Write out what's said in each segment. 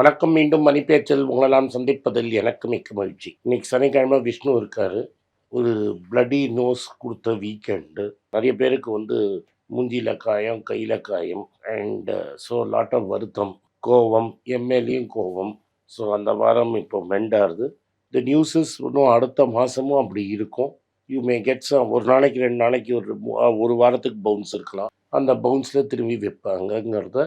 வணக்கம் மீண்டும் மணிப்பேச்சல் உங்களெல்லாம் சந்திப்பதில் எனக்கு மிக்க மகிழ்ச்சி. இன்னைக்கு சனிக்கிழமை விஷ்ணு இருக்காரு. ஒரு பிளடி நோஸ் கொடுத்த வீக்கெண்டு நிறைய பேருக்கு வந்து மூஞ்சியில் காயம் கையில் காயம் அண்ட் ஸோ லாட் ஆஃப் வருத்தம் கோவம் எம்எல்ஏயும் கோவம் ஸோ அந்த வாரம் இப்போ மெண்டாருது. இந்த நியூஸஸ் இன்னும் அடுத்த மாதமும் அப்படி இருக்கும். யூ மே கெட்ஸ் ஒரு நாளைக்கு ரெண்டு நாளைக்கு ஒரு ஒரு வாரத்துக்கு பவுன்ஸ் இருக்கலாம். அந்த பவுன்ஸில் திரும்பி வைப்பாங்கங்கிறத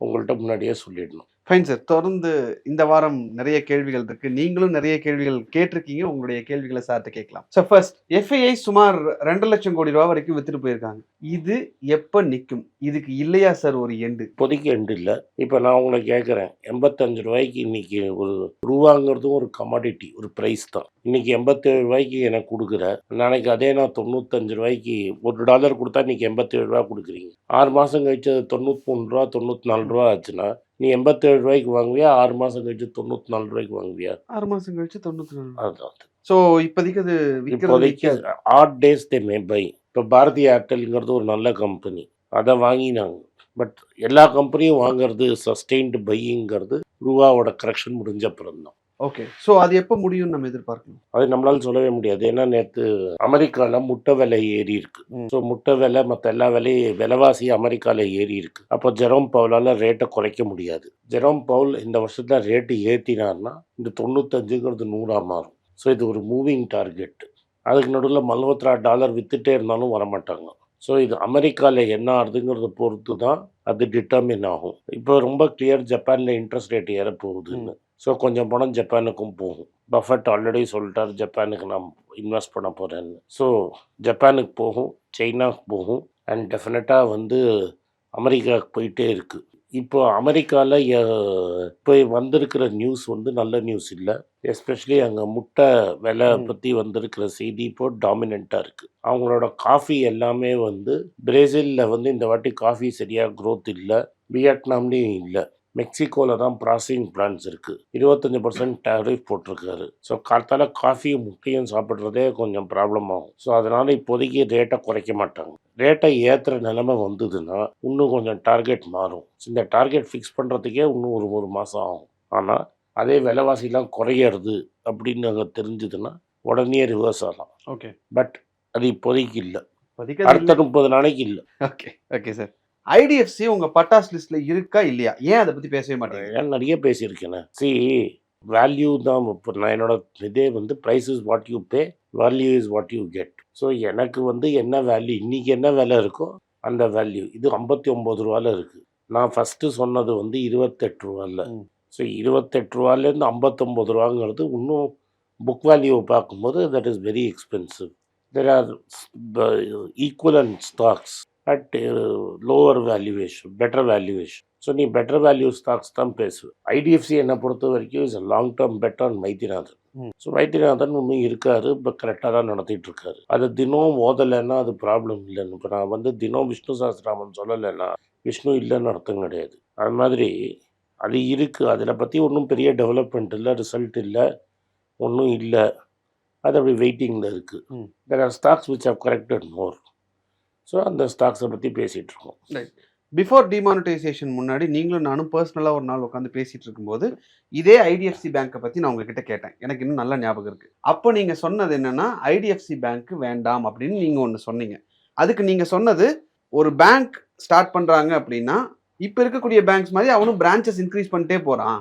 உங்கள்கிட்ட முன்னாடியே சொல்லிடணும். ஃபைன் சார் தொடர்ந்து இந்த வாரம் நிறைய கேள்விகள் இருக்கு. நீங்களும் நிறைய கேள்விகள் கேட்டிருக்கீங்க. உங்களுடைய கேள்விகளை சார்ட்ட கேட்கலாம். ஸோ ஃபர்ஸ்ட் எஃப்ஐஐ சுமார் ரெண்டு லட்சம் கோடி ரூபா வரைக்கும் வித்துட்டு போயிருக்காங்க. இது எப்போ நிற்கும் இதுக்கு இல்லையா சார் ஒரு எண்டு இப்போதைக்கு எண்டு இல்லை. இப்போ நான் உங்களை கேட்குறேன் எண்பத்தஞ்சு ரூபாய்க்கு இன்னைக்கு ஒரு ரூபாங்கிறதும் ஒரு கமாடிட்டி ஒரு ப்ரைஸ் தான். இன்னைக்கு எண்பத்தேழு ரூபாய்க்கு எனக்கு கொடுக்குற. நாளைக்கு அதே நான் தொண்ணூத்தஞ்சு ரூபாய்க்கு ஒரு டாலர் கொடுத்தா இன்னைக்கு எண்பத்தேழு ரூபா கொடுக்குறீங்க. ஆறு மாதம் கழிச்சு அது தொண்ணூற்றி மூணு ரூபா தொண்ணூற்றி நாலு ரூபா ஆச்சுன்னா நீ எண்பத்தேழு ரூபாய்க்கு வாங்குவியா? ஆறு மாதம் கழிச்சு தொண்ணூற்றி நாலு ரூபாய்க்கு வாங்குவியா? ஆறு மாசம் கழிச்சு தொண்ணூத்தி நாலு அதுதான் ஸோ இப்போதைக்கு அது இப்போதைக்கு. Odd days they may buy. இப்போ பாரதி ஏர்டெல்ங்கிறது ஒரு நல்ல கம்பெனி அதை வாங்கினாங்க. பட் எல்லா கம்பெனியும் வாங்குறது சஸ்டெயின்டு பையிங்கிறது ரூபாவோட கரெக்ஷன் முடிஞ்ச அப்புறம் தான் ஓகே ஸோ அது எப்போ முடியும்னு நம்ம எதிர்பார்க்கணும்? அது நம்மளால சொல்லவே முடியாது. ஏன்னா நேற்று அமெரிக்காவில் முட்டை விலை ஏறி இருக்கு. ஸோ முட்டை விலை மற்ற எல்லா விலையும் விலைவாசி அமெரிக்காவில் ஏறி இருக்கு. அப்போ ஜெரோம் பவுலால் ரேட்டை குறைக்க முடியாது. ஜெரோம் பவுல் இந்த வருஷத்தில் ரேட்டு ஏற்றினார்னா இந்த தொண்ணூத்தஞ்சுங்கிறது நூறாக மாறும். ஸோ இது ஒரு மூவிங் டார்கெட் அதுக்கு நடுவில் மல்வத்ரா டாலர் வித்துட்டே இருந்தாலும் வரமாட்டாங்க. ஸோ இது அமெரிக்காவில் என்ன ஆகுதுங்கிறத பொறுத்து தான் அது டிட்டர்மின் ஆகும். இப்போ ரொம்ப கிளியர் ஜப்பானில் இன்ட்ரெஸ்ட் ரேட் ஏற போகுதுன்னு ஸோ கொஞ்சம் பணம் ஜப்பானுக்கும் போகும். பஃபட் ஆல்ரெடி சொல்லிட்டார் ஜப்பானுக்கு நான் இன்வெஸ்ட் பண்ண போகிறேன்னு ஸோ ஜப்பானுக்கு போகும் சைனாக்கு போகும் அண்ட் டெஃபினட்டாக வந்து அமெரிக்காவுக்கு போயிட்டே இருக்குது இப்போ அமெரிக்காவில் இப்போ வந்திருக்கிற நியூஸ் வந்து நல்ல நியூஸ் இல்லை. எஸ்பெஷலி அங்கே முட்டை விலை. பற்றி வந்திருக்கிற செய்தி இப்போ டாமினண்ட்டாக இருக்குது அவங்களோட காஃபி எல்லாமே வந்து பிரேசிலில் வந்து இந்த வாட்டி காஃபி சரியாக growth இல்லை. வியட்நாம்லேயும் இல்லை. மெக்சிகோவில் தான் ப்ராசஸிங் பிளான்ஸ் இருக்குது இருபத்தஞ்சி பர்சன்ட் டேரிஃப் போட்டிருக்காரு. ஸோ கார்த்தால காஃபியும் முட்டையும் சாப்பிட்றதே கொஞ்சம் ப்ராப்ளம் ஆகும். ஸோ அதனால் இப்போதைக்கு ரேட்டை குறைக்க மாட்டாங்க. ரேட்டை ஏற்றுற நிலைமை வந்ததுன்னா இன்னும் கொஞ்சம் டார்கெட் மாறும். இந்த டார்கெட் ஃபிக்ஸ் பண்ணுறதுக்கே இன்னும் ஒரு ஒரு மாதம் ஆகும். ஆனால் அதே விலைவாசிலாம் குறையிறது அப்படின்னு அங்கே தெரிஞ்சதுன்னா உடனே ரிவர்ஸ் ஆகலாம். ஓகே பட் அது இப்போதைக்கு இல்லை. அடுத்த முப்பது நாளைக்கு இல்லை. ஓகே ஓகே சார் ஐடிஎஃப்சி உங்க பட்டாஸ் லிஸ்ட்ல இருக்கா இல்லையா? ஏன் அதை பத்தி பேசவே மாட்டேங்க? நிறைய பேசியிருக்கேனே சி வேல்யூ தான் இப்போ நான் என்னோட இதே வந்து price is what you pay value is what you get so எனக்கு வந்து என்ன வேல்யூ இன்னைக்கு என்ன விலை இருக்கோ அந்த வேல்யூ இது ஐம்பத்தி ஒம்பது ரூபால இருக்குது நான் ஃபஸ்ட்டு சொன்னது வந்து இருபத்தெட்டு ரூபால. ஸோ இருபத்தெட்டு ரூபாலேருந்து ஐம்பத்தொம்பது ரூபாங்கிறது இன்னும் புக் வேல்யூவை பார்க்கும்போது that is very expensive there are equivalent stocks at lower valuation better valuation so நீ பெட்டர் வேல்யூ ஸ்டாக்ஸ் தான் பேசுவேன் ஐடிஎஃப்சி என்னை பொறுத்த வரைக்கும் is long term better on Vaidyanathan hmm. So Vaidyanathan இன்னும் இருக்காரு இப்போ கரெக்டாக தான் நடத்திட்டு இருக்காரு அது தினம் ஓதலைன்னா அது ப்ராப்ளம் இல்லைன்னு. இப்போ நான் வந்து தினம் விஷ்ணு சாஸ்திராமன் சொல்லலைன்னா விஷ்ணு இல்லைன்னு அர்த்தம் கிடையாது. அது மாதிரி அது இருக்குது அதில் பற்றி ஒன்றும் பெரிய டெவலப்மெண்ட் இல்லை ரிசல்ட் இல்லை ஒன்றும் இல்லை. அது அப்படி வெயிட்டிங்கில் இருக்குது. There are stocks which have corrected more so அந்த ஸ்டாக்ஸை பற்றி பேசிகிட்டு இருக்கோம் பிஃபோர் டிமானிட்டைசேஷன் முன்னாடி நீங்களும் நானும் பர்சனலாக ஒரு நாள் உட்காந்து பேசிகிட்டு இருக்கும்போது இதே ஐடிஎஃப்சி பேங்க்கை பற்றி நான் உங்ககிட்ட கேட்டேன். எனக்கு இன்னும் நல்ல ஞாபகம் இருக்குது அப்போ நீங்கள் சொன்னது என்னென்னா ஐடிஎஃப்சி பேங்க்கு வேண்டாம் அப்படின்னு நீங்கள் ஒன்று சொன்னீங்க. அதுக்கு நீங்கள் சொன்னது ஒரு பேங்க் ஸ்டார்ட் பண்ணுறாங்க அப்படின்னா இப்போ இருக்கக்கூடிய பேங்க்ஸ் மாதிரி அவனும் பிரான்ச்சஸ் இன்க்ரீஸ் பண்ணிட்டே போகிறான்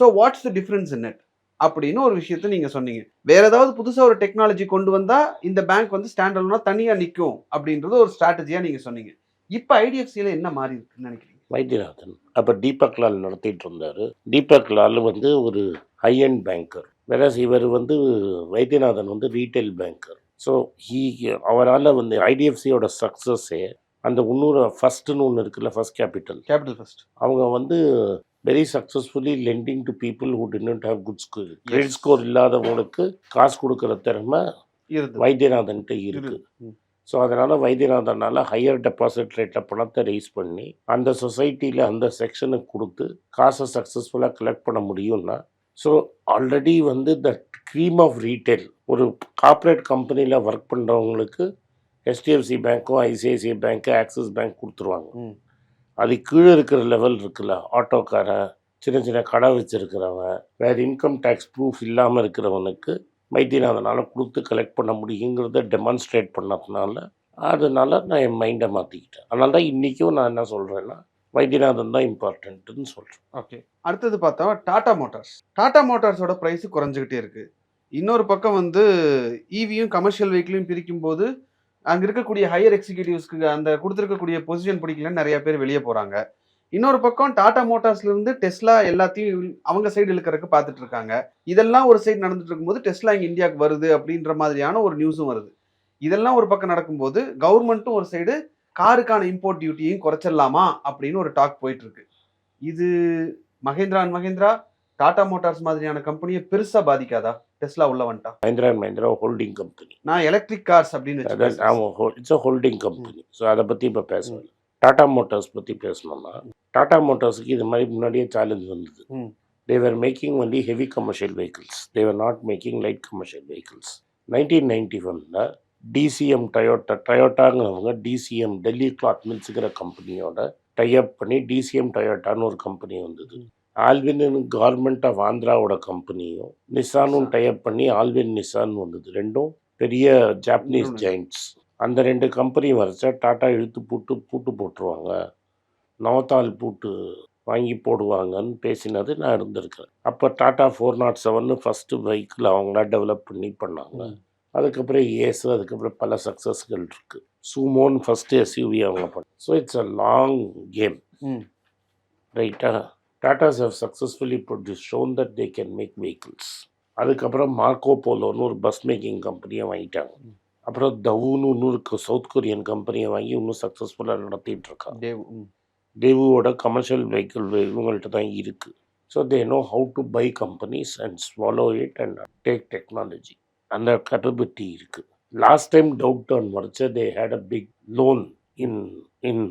so what's the difference in it அப்படின்னு ஒரு விஷயத்த நீங்கள் சொன்னீங்க. வேற ஏதாவது புதுசாக ஒரு டெக்னாலஜி கொண்டு வந்தால் இந்த பேங்க் வந்து ஸ்டாண்ட் அலோனா தனியாக நிற்கும் அப்படின்றது ஒரு ஸ்ட்ராட்டஜியாக நீங்கள் சொன்னீங்க. இப்போ ஐடிஎஃப்சியில் என்ன மாறி இருக்குன்னு நினைக்கிறீங்க? வைத்தியநாதன் அப்போ தீபக் லால் நடத்திட்டு இருந்தார். தீபக் லால் வந்து ஒரு ஹை அண்ட் பேங்கர் வேற இவர் வந்து வைத்தியநாதன் வந்து ரீட்டைல் பேங்கர் ஸோ ஹீ அவரால் வந்து ஐடிஎஃப்சியோட சக்ஸஸே அந்த இன்னொரு ஃபஸ்ட்டுன்னு ஒன்று இருக்குல்ல ஃபர்ஸ்ட் கேபிட்டல் கேபிட்டல் ஃபர்ஸ்ட் அவங்க வந்து very successfully lending to people who didn't have good score credit score இல்லாதவங்களுக்கு காசு கொடுக்குற திறமை இருந்தது வைத்தியநாதன்ட்டு இருக்கு. ஸோ அதனால் வைத்தியநாதனால் ஹையர் டெபாசிட் ரேட்டில் பணத்தை ரைஸ் பண்ணி அந்த சொசைட்டியில் அந்த செக்ஷனுக்கு கொடுத்து காசை சக்ஸஸ்ஃபுல்லாக கலெக்ட் பண்ண முடியும்னா ஸோ ஆல்ரெடி வந்து த க்ரீம் ஆஃப் ரீட்டைல் ஒரு கார்ப்பரேட் கம்பெனியில் ஒர்க் பண்ணுறவங்களுக்கு ஹெச்டிஎஃப்சி பேங்க்கும் ஐசிஐசிஐ பேங்க்கு ஆக்சிஸ் பேங்க் கொடுத்துருவாங்க. அது கீழே இருக்கிற லெவல் இருக்குல்ல ஆட்டோக்காரன் சின்ன சின்ன கடை வச்சுருக்கிறவன் வேறு இன்கம் டேக்ஸ் ப்ரூஃப் இல்லாமல் இருக்கிறவனுக்கு மைத்தியநாதனால் கொடுத்து கலெக்ட் பண்ண முடியுங்கிறத டெமான்ஸ்ட்ரேட் பண்ணதுனால அதனால் நான் என் மைண்டை மாற்றிக்கிட்டேன் அதனால தான் இன்றைக்கும் நான் என்ன சொல்கிறேன்னா வைத்தியநாதன் தான் இம்பார்ட்டன்ட்டுன்னு சொல்கிறேன் ஓகே அடுத்தது பார்த்தா டாடா மோட்டார்ஸ். டாடா மோட்டார்ஸோட ப்ரைஸ் குறைஞ்சிக்கிட்டே இருக்குது இன்னொரு பக்கம் வந்து ஈவியும் கமர்ஷியல் வெஹிக்கிளையும் பிரிக்கும் போது அங்கே இருக்கக்கூடிய ஹையர் எக்ஸிக்யூட்டிவ்ஸ்க்கு அந்த கொடுத்துருக்கக்கூடிய பொசிஷன் பிடிக்கலன்னு நிறைய பேர் வெளியே போகிறாங்க இன்னொரு பக்கம் டாடா மோட்டார்ஸ்லேருந்து டெஸ்லா எல்லாத்தையும் அவங்க சைடு இழுக்கிறதுக்கு பார்த்துட்டு இருக்காங்க. இதெல்லாம் ஒரு சைடு நடந்துட்டு இருக்கும்போது டெஸ்லா இங்கே இந்தியாவுக்கு வருது அப்படின்ற மாதிரியான ஒரு நியூஸும் வருது. இதெல்லாம் ஒரு பக்கம் நடக்கும்போது கவர்மெண்ட்டும் ஒரு சைடு காருக்கான இம்போர்ட் டியூட்டியையும் குறைச்சிடலாமா அப்படின்னு ஒரு டாக் போயிட்டு இருக்கு. இது மகேந்திரா அண்ட் மகேந்திரா டாடா மோட்டார்ஸ் மாதிரியான கம்பெனியை பெருசா பாதிக்காதா? டெஸ்லா உள்ள வந்துட்டா. Mahindra and Mahindra holding company நான் எலக்ட்ரிக் கார்ஸ் அப்படின்னு. ஆமாம் it's a holding company so அதை பற்றி இப்போ பேசணும் டாடா மோட்டார்ஸ் பற்றி பேசணும்னா டாடா மோட்டார்ஸுக்கு இது மாதிரி முன்னாடியே சேலஞ்ச் வந்தது. They were making only heavy commercial vehicles they were not making light commercial vehicles nineteen ninety ஒனில் டிசிஎம் டயோட்டா டயோட்டாங்கிறவங்க டிசிஎம் டெல்லி கிளாத் மில்ஸுங்கிற கம்பெனியோட டைப் பண்ணி டிசிஎம் டயோட்டான்னு ஒரு கம்பெனி வந்தது. ஆல்வின் கவர்மெண்ட் ஆஃப் ஆந்திராவோட கம்பெனியும் நிசானும் டைப் பண்ணி ஆல்வின் நிசான் வந்தது. ரெண்டும் பெரிய ஜாப்பனீஸ். ஜெயின்ட்ஸ் அந்த ரெண்டு கம்பெனி வரைச்சா டாட்டா இழுத்து பூட்டு பூட்டு போட்டுருவாங்க. நவத்தால் பூட்டு வாங்கி போடுவாங்கன்னு பேசினது நான் இருந்திருக்கிறேன். அப்போ Tata four nought seven first vehicle அவங்களா டெவலப் பண்ணி பண்ணாங்க. அதுக்கப்புறம் ஏசு அதுக்கப்புறம் பல சக்ஸஸ்கள் இருக்குது சூமோன்னு ஃபஸ்ட்டு எஸ்யூவி அவங்க பண்ண so it's a long game hmm. Tatas have successfully produce shown that they can make vehicles அதுக்கப்புறம் மார்க்கோ போலோன்னு ஒரு பஸ் மேக்கிங் கம்பெனியை வாங்கிட்டாங்க. அப்புறம் தவுன்னு இன்னொரு சவுத் கொரியன் கம்பெனியை வாங்கி இன்னும் சக்ஸஸ்ஃபுல்லாக நடத்திட்டு இருக்காங்க. தேவ். தேவுவோட கமர்ஷியல் வெஹிக்கிள் இவங்கள்ட்ட தான் இருக்குது so they know how to buy companies and swallow it and take technology அந்த கேப்பபிலிட்டி இருக்குது last time downturn வரைச்ச they had a big loan in in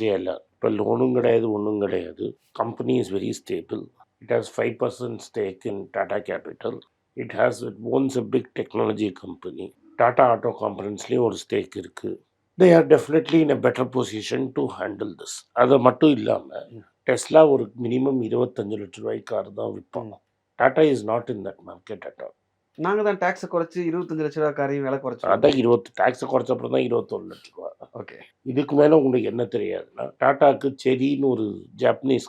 JLR இப்போ லோனும் கிடையாது ஒன்றும் கிடையாது. Company is very stable it has five percent stake in Tata capital it has it owns a big technology company Tata auto காம்பரன்ஸ்லேயும் ஒரு stake இருக்குது they are definitely in a better position to handle this அது மட்டும் இல்லாமல் Tesla ஒரு minimum இருபத்தஞ்சு லட்ச ரூபாய் car தான் விற்பாங்க Tata is not in that market at all நாங்க தான் டாக்ஸை குறைச்சு இருபத்தஞ்சு லட்ச ரூபா காரையும் விலை குறைச்சு அதான் இருபத்து டேக்ஸை குறைச்ச அப்புறம் தான் இருபத்தொரு லட்ச ரூபா ஓகே இதுக்கு மேலே உங்களுக்கு என்ன தெரியாதுன்னா டாட்டாக்கு செரின்னு ஒரு ஜாப்பனீஸ்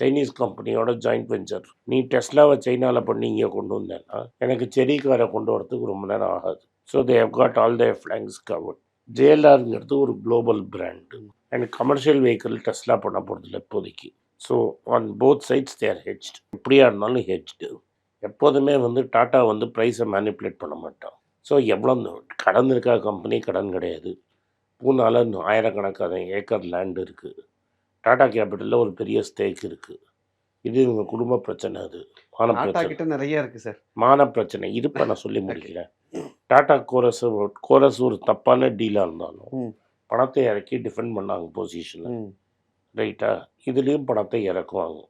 சைனீஸ் கம்பெனியோட ஜாயிண்ட் வெஞ்சர் நீ டெஸ்லாவை சைனாவில் பண்ணி இங்கே கொண்டு வந்தேன்னா எனக்கு செரிக்காரை கொண்டு வரதுக்கு ரொம்ப நேரம் ஆகாது. So they have got all the flanks covered ஜேஎல்ஆருங்கிறது ஒரு global brand and commercial vehicle Tesla பண்ண போகிறதில்ல இப்போதைக்கு. So on both sides they're hedged எப்படியா இருந்தாலும் ஹெச்டு எப்போதுமே வந்து டாட்டா வந்து ப்ரைஸை மேனிப்புலேட் பண்ண மாட்டான். ஸோ எவ்வளோ கடன் இருக்கா கம்பெனி கடன் கிடையாது. பூனால இன்னும் ஆயிரக்கணக்கான ஏக்கர் லேண்ட் இருக்குது டாடா கேபிட்டலில் ஒரு பெரிய ஸ்டேக் இருக்குது இது இவங்க குடும்ப பிரச்சனை அது. மான பிரச்சனை. நிறைய இருக்கு சார். மான பிரச்சனை. இருப்ப நான் சொல்லி முடிக்கிறேன் டாடா கோரஸ் கோரஸ் ஒரு தப்பான டீலாக இருந்தாலும். பணத்தை இறக்கி டிஃபெண்ட் பண்ணாங்க பொசிஷனை ம். ரைட்டா இதுலேயும் பணத்தை இறக்குவாங்க.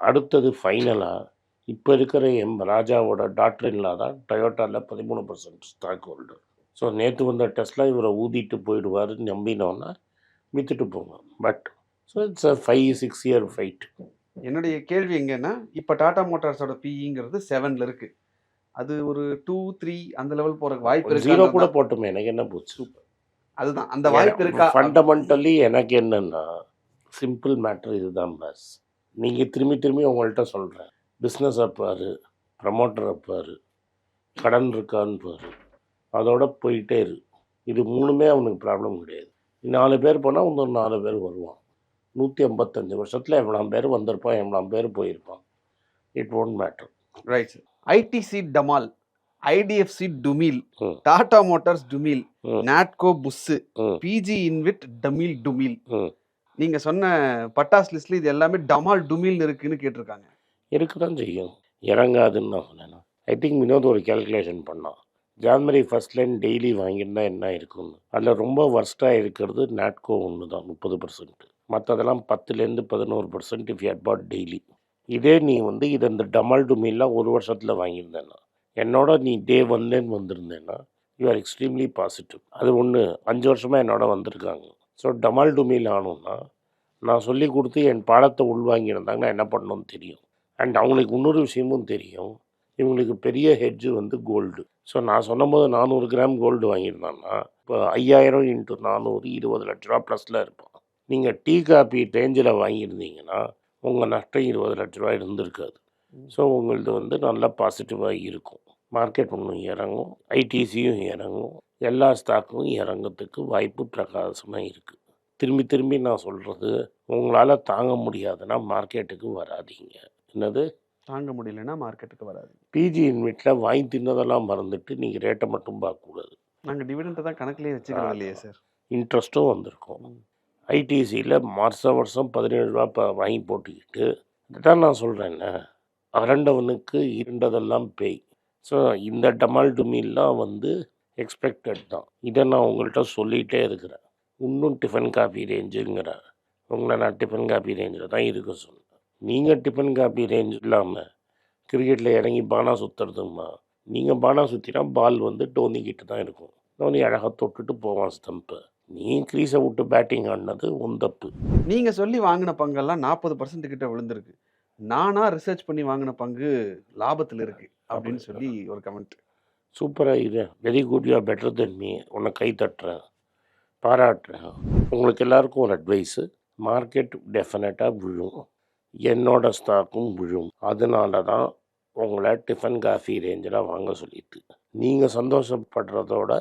அடுத்தது ஃபைனலாக இப்போ இருக்கிற எம் ராஜாவோட டாக்டரின்லா தான் டொயோட்டாவில் பதிமூணு பர்சன்ட் ஸ்டாக் ஹோல்டர் ஸோ நேற்று வந்த டெஸ்ட்ல இவரை ஊதிட்டு போயிடுவாருன்னு நம்பினோன்னா வித்துட்டு போங்க. But so it's a five six year fight என்னுடைய கேள்வி எங்கன்னா இப்போ டாடா மோட்டார்ஸோட பிஇங்கிறது செவன்ல இருக்கு. அது ஒரு டூ த்ரீ அந்த லெவல் போறதுக்கு வாய்ப்பு ஜீரோ கூட போட்டுமே எனக்கு என்ன போச்சு? அதுதான் அந்த வாய்ப்பு இருக்கா? ஃபண்டமெண்டலி எனக்கு என்னன்னா சிம்பிள் மேட்ரு இதுதான் பாஸ் நீங்கள் திரும்பி திரும்பி உங்கள்கிட்ட சொல்கிறேன் பிஸ்னஸ் பாரு ப்ரமோட்டரை பாரு கடன் இருக்கான்னு பாரு. அதோட போயிட்டே இரு இது மூணுமே அவனுக்கு ப்ராப்ளம் கிடையாது. நாலு பேர் போனால் இன்னொரு நாலு பேர் வருவான். நூற்றி ஐம்பத்தஞ்சு வருஷத்தில் எவ்வளோ பேர் வந்திருப்பான் எவ்வளோ பேர் போயிருப்பான். It won't matter right ITC டமால் ஐடிஎஃப்சி டுமில். டாடா மோட்டார்ஸ் டுமில். நாட்கோ புஸ்ஸு. பிஜி இன்விட் டமில் டுமில் ம். நீங்க சொன்ன பட்டாஸ் லிஸ்ட்ல இது எல்லாமே டமால் டுமில் இருக்குன்னு கேட்டிருக்காங்க. இருக்க தான் செய்யும். இறங்காதுன்னு நான் சொன்னேன் ஐ திங்க் வினோத் ஒரு கேல்குலேஷன் பண்ணான். ஜான்வரி ஃபர்ஸ்ட்லேருந்து டெய்லி வாங்கியிருந்தா என்ன இருக்கும்னு. அதில் ரொம்ப ஒர்ஸ்ட்டாக இருக்கிறது நாட்கோ ஒன்று தான் முப்பது பர்சன்ட் மற்றதெல்லாம் பத்துலேருந்து பதினோரு percent if you put daily இதே நீ வந்து இது இந்த டமால் டுமில்லாம் ஒரு வருஷத்தில் வாங்கியிருந்தேன்னா என்னோட நீ டே ஒன்லேருந்து வந்திருந்தேன்னா யூ ஆர் எக்ஸ்ட்ரீம்லி பாசிட்டிவ் அது ஒன்று அஞ்சு வருஷமாக என்னோட வந்திருக்காங்க. ஸோ டமால் டுமில் ஆனோன்னா நான் சொல்லி கொடுத்து என் பாடத்தை உள்வாங்கியிருந்தாங்கன்னா என்ன பண்ணணும்னு தெரியும். அண்ட் அவங்களுக்கு இன்னொரு விஷயமும் தெரியும். இவங்களுக்கு பெரிய ஹெட்ஜு வந்து கோல்டு ஸோ நான் சொன்னபோது நானூறு கிராம் கோல்டு வாங்கியிருந்தான்னா இப்போ ஐயாயிரம் இன்ட்டு நானூறு இருபது லட்ச ரூபா ப்ளஸில் இருப்பான். நீங்கள் டீ காப்பி ரேஞ்சில் வாங்கியிருந்தீங்கன்னா உங்கள் நஷ்டம் இருபது லட்ச ரூபா இருந்திருக்காது. ஸோ உங்களது வந்து நல்லா பாசிட்டிவாக இருக்கும். மார்க்கெட் ஒன்றும் இறங்கும் ஐடிசியும் இறங்கும் எல்லா ஸ்டாக்கும் இறங்கிறதுக்கு வாய்ப்பு பிரகாசமாக இருக்குது திரும்பி திரும்பி நான் சொல்கிறது உங்களால் தாங்க முடியாதுன்னா மார்க்கெட்டுக்கு வராதீங்க. என்னது? தாங்க முடியலன்னா மார்க்கெட்டுக்கு வராது. பிஜி இன்வெட்டில் வாங்கி தின்னதெல்லாம் மறந்துட்டு நீங்கள் ரேட்டை மட்டும் பார்க்கக்கூடாது. நாங்கள் டிவிடெண்ட் தான் கணக்குலேயே வச்சுக்கிறது இல்லையே சார் இன்ட்ரெஸ்ட்டும் வந்திருக்கும். ஐடிசியில் வருஷம் வருஷம் பதினேழு ரூபா இப்போ வாங்கி போட்டுக்கிட்டு அதுதான் நான் சொல்கிறேன்ன அரண்டவனுக்கு இருண்டதெல்லாம் பேய். ஸோ இந்த டமால் டுமில்லாம் வந்து எக்ஸ்பெக்டட் தான். இதை நான் உங்கள்கிட்ட சொல்லிகிட்டே இருக்கிறேன். இன்னும் டிஃபன் காஃபி ரேஞ்சுங்கிறேன் உங்களை நான் டிஃபன் காஃபி ரேஞ்சில் தான் இருக்க சொன்னேன் நீங்கள் டிஃபன் காஃபி ரேஞ்ச் இல்லாமல் கிரிக்கெட்டில் இறங்கி பானா சுற்றுறதுமா நீங்கள் பானா சுற்றினா பால் வந்து டோனி கிட்ட தான் இருக்கும். டோனி அழகாக தொட்டுட்டு போவான் ஸ்டம்ப்பை நீ க்ரீஸை விட்டு பேட்டிங் ஆடினது உன் தப்பு. நீங்கள் சொல்லி வாங்கின பங்கெல்லாம் நாற்பது பர்சன்ட் கிட்ட விழுந்திருக்கு. நானா ரிசர்ச் பண்ணி வாங்கின பங்கு லாபத்தில் இருக்கு அப்படின்னு சொல்லி ஒரு கமெண்ட் சூப்பராக இரு. Very good you better than me உன்னை கை தட்டுறேன். பாராட்டுறேன். உங்களுக்கு எல்லாருக்கும் ஒரு அட்வைஸு மார்க்கெட் டெஃபினட்டாக விழும். என்னோட ஸ்டாக்கும் விழும். அதனால தான் உங்களை டிஃபன் காஃபி ரேஞ்சில் வாங்க சொல்லிட்டு. நீங்கள் சந்தோஷப்படுறதோட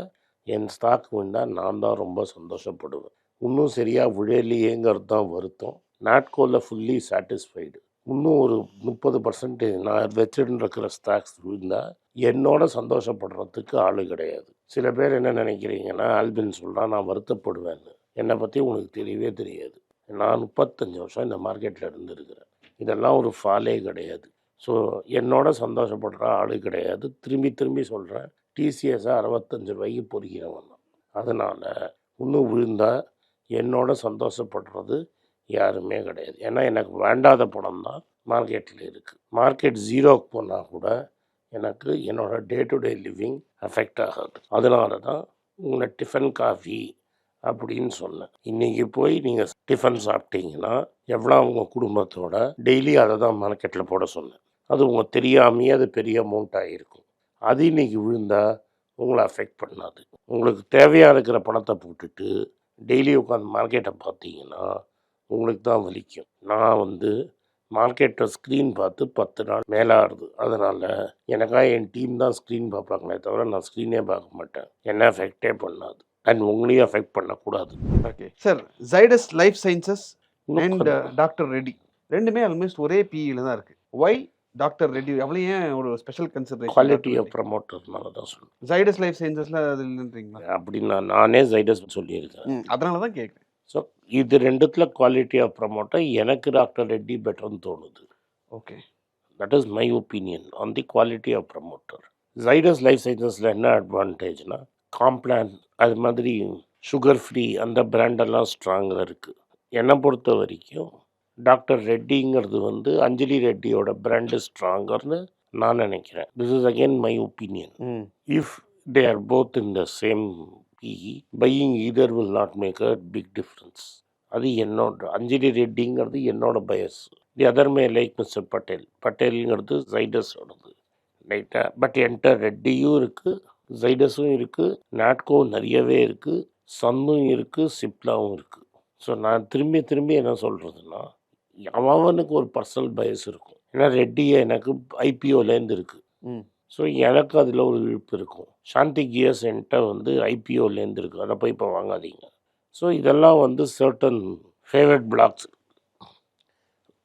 என் ஸ்டாக் விழுந்தால் நான் தான் ரொம்ப சந்தோஷப்படுவேன். இன்னும் சரியாக விழலையேங்கிறது தான் வருத்தம். நாட்கோவில் ஃபுல்லி சாட்டிஸ்ஃபைடு இன்னும் ஒரு முப்பது பர்சன்ட் நான் வச்சுட்டு இருக்கிற ஸ்டாக்ஸ் விழுந்தால் என்னோட சந்தோஷப்படுறதுக்கு ஆள் கிடையாது. சில பேர் என்ன நினைக்கிறீங்கன்னா ஆல்பின் சொல்கிறான் நான் வருத்தப்படுவேன்னு. என்னை பற்றி உனக்கு தெரியவே தெரியாது. நான் முப்பத்தஞ்சு வருஷம் இந்த மார்க்கெட்டில் இருந்திருக்கிறேன். இதெல்லாம் ஒரு ஃபாலே கிடையாது. ஸோ என்னோட சந்தோஷப்படுற ஆள் கிடையாது. திரும்பி திரும்பி சொல்கிறேன் டிசிஎஸ்ஸாக அறுபத்தஞ்சு ரூபாய்க்கு பொறிக்கிறவன் தான். அதனால் இன்னும் விழுந்தால் என்னோட சந்தோஷப்படுறது யாருமே கிடையாது. ஏன்னா எனக்கு வேண்டாத படம் தான் மார்க்கெட்டில் இருக்குது மார்க்கெட் ஜீரோக்கு போனால் கூட எனக்கு என்னோடய day to day living affect ஆகாது. அதனால தான் உங்களை டிஃபன் காஃபி அப்படின்னு சொன்னேன். இன்றைக்கி போய் நீங்கள் டிஃபன் சாப்பிட்டீங்கன்னா எவ்வளோ உங்கள் குடும்பத்தோட டெய்லி அதை தான் மார்க்கெட்டில் போட சொன்னேன். அது உங்கள் தெரியாமையே அது பெரிய அமௌண்ட் ஆகிருக்கும் அது இன்னைக்கு விழுந்தால் உங்களை அஃபெக்ட் பண்ணாது. உங்களுக்கு தேவையாக இருக்கிற பணத்தை போட்டுட்டு டெய்லி உட்காந்து மார்க்கெட்டை பார்த்தீங்கன்னா உங்களுக்கு தான் வலிக்கும். நான் வந்து மார்க்கெட்டை ஸ்க்ரீன் பார்த்து பத்து நாள் மேலே ஆடுது அதனால் எனக்காக என் டீம் தான் ஸ்க்ரீன் பார்ப்பாங்களே தவிர நான் ஸ்க்ரீனே பார்க்க மாட்டேன். என்ன எஃபெக்டே பண்ணாது. அண்ட் உங்களையும் அஃபெக்ட் பண்ணக்கூடாது. Okay sir Zydus life sciences and doctor Reddy ரெண்டுமே ஆல்மோஸ்ட் ஒரே பிஇல தான் இருக்கு. ஒய் டாக்டர் ரெட்டி அவ்வளோ ஏன் ஒரு ஸ்பெஷல் குவாலிட்டி கன்சிடரேஷன் ஆஃப் ப்ரமோட்டர்னால தான் சொல்லுவேன் ஜைடஸ் லைஃப் சயின்சஸ்ல அது இல்லைன்றீங்களா? அப்படின்னு நான் ஜைடஸ் சொல்லியிருக்கேன் அதனால தான் கேட்குறேன். ஸோ இது ரெண்டுத்தில் குவாலிட்டி ஆஃப் ப்ரமோட்டர் எனக்கு டாக்டர் ரெட்டி பெட்டர்னு தோணுது. Okay that is my opinion on the quality of promoter Zydus life சயின்சஸில் என்ன அட்வான்டேஜ்னா காம்ப்ளான் அது மாதிரி சுகர் ஃப்ரீ அந்த பிராண்டெல்லாம் ஸ்ட்ராங்காக இருக்குது என்னை பொறுத்த வரைக்கும் டாக்டர் ரெட்டிங்கிறது வந்து அஞ்சலி ரெட்டியோட பிராண்டு ஸ்ட்ராங்கர்னு நான் நினைக்கிறேன். This is again my opinion hmm. If they are both in the same PE, buying either will not make a big difference. அது என்னோட அஞ்சலி ரெட்டிங்கிறது என்னோட bias the other may like mister Patel பட்டேலுங்கிறது ஜைடஸோடது ரைட்டா பட் என்கிட்ட ரெட்டியும் இருக்குது ஜைடஸும் இருக்குது நாட்கோ நிறையவே இருக்குது சன்னும் இருக்குது சிப்லாவும் இருக்குது ஸோ நான் திரும்பி திரும்பி என்ன சொல்கிறதுன்னா அவனுக்கு ஒரு பர்சனல் பயஸ் இருக்கும். ஏன்னா ரெட்டியை எனக்கு ஐபிஓலேருந்து இருக்குது ஸோ எனக்கு அதில் ஒரு விழுப்பு இருக்கும். சாந்தி கியர்ஸ் என்கிட்ட வந்து ஐபிஓலேருந்து இருக்குது அதை போய் இப்போ வாங்காதீங்க. ஸோ இதெல்லாம் வந்து certain favourite blocks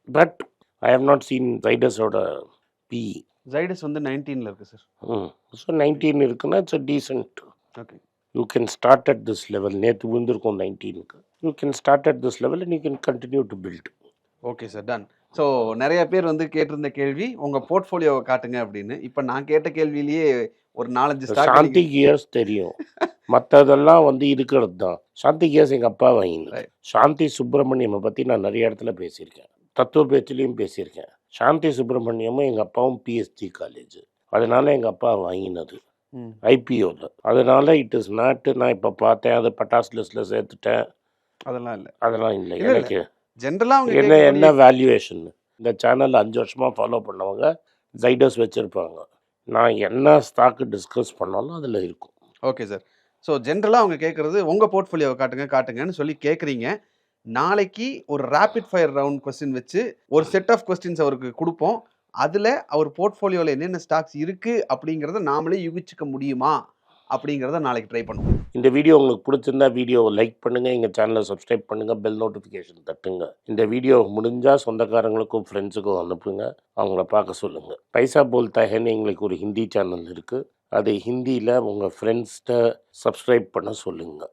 but I have not seen ரைடர்ஸோட PE Zydus வந்து நைன்டீனில் இருக்கு சார் ஸோ நைன்டீன் இருக்குன்னா it's a decent okay you can start at this level நேற்று விழுந்திருக்கும் நைன்டீனுக்கு you can start at this level and you can continue to build okay sir done so நிறைய பேர் வந்து கேட்டிருந்த கேள்வி உங்க போர்ட்ஃபோலியோவை காட்டுங்க அப்படின்னு. இப்போ நான் கேட்ட கேள்வியிலேயே ஒரு நாலஞ்சு சாந்தி கியர்ஸ் தெரியும். மற்றதெல்லாம் வந்து இருக்கிறது தான் சாந்தி கியர்ஸ் எங்கள் அப்பா Right. சாந்தி சுப்பிரமணியமை பற்றி நான் நிறைய இடத்துல பேசியிருக்கேன். தத்துவ பேச்சிலையும் பேசியிருக்கேன். சாந்தி சுப்பிரமணியமும் எங்கள் அப்பாவும் பிஎஸ்டி காலேஜ் அதனால எங்கள் அப்பா வாங்கினது. ஐபிஓவில் அதனால இட் இஸ் நாட்டு நான் இப்போ பார்த்தேன். அது பட்டாஸ் லிஸ்ட்டில் சேர்த்துட்டேன். அதெல்லாம் இல்லை. அதெல்லாம் இல்லை. எனக்கு ஜென்ரலா அவங்க என்ன என்ன வேல்யூவேஷன் இந்த சேனல் அஞ்சு வருஷமாக ஃபாலோ பண்ணவங்க ஜைடஸ் வச்சுருப்பாங்க. நான் என்ன ஸ்டாக்கு டிஸ்கஸ் பண்ணாலும் அதில் இருக்கும். ஓகே சார் ஸோ ஜென்ரலாக அவங்க கேட்குறது உங்கள் போர்ட்ஃபோலியோவை காட்டுங்க காட்டுங்கன்னு சொல்லி கேட்குறீங்க நாளைக்கு ஒரு ரேபிட் ஃபயர் ரவுண்ட் கொஸ்டின் வச்சு ஒரு செட் ஆஃப் கொஸ்டின்ஸ் அவருக்கு கொடுப்போம். அதில் அவர் போர்ட்ஃபோலியோவில் என்னென்ன ஸ்டாக்ஸ் இருக்குது அப்படிங்கிறத நாமளே யூகிச்சுக்க முடியுமா அப்படிங்கிறத நாளைக்கு ட்ரை பண்ணுவோம். இந்த வீடியோ உங்களுக்கு பிடிச்சிருந்தா வீடியோவை லைக் பண்ணுங்கள் எங்கள் சேனலை சப்ஸ்கிரைப் பண்ணுங்கள் பெல் நோட்டிஃபிகேஷன் தட்டுங்க. இந்த வீடியோ முடிஞ்சால் சொந்தக்காரங்களுக்கும் ஃப்ரெண்ட்ஸுக்கும் அனுப்புங்க அவங்கள பார்க்க சொல்லுங்கள் பைசா போல் தஹேன்னு எங்களுக்கு ஒரு ஹிந்தி சேனல் இருக்குது அதை ஹிந்தியில் உங்கள் ஃப்ரெண்ட்ஸ்கிட்ட சப்ஸ்கிரைப் பண்ண சொல்லுங்கள்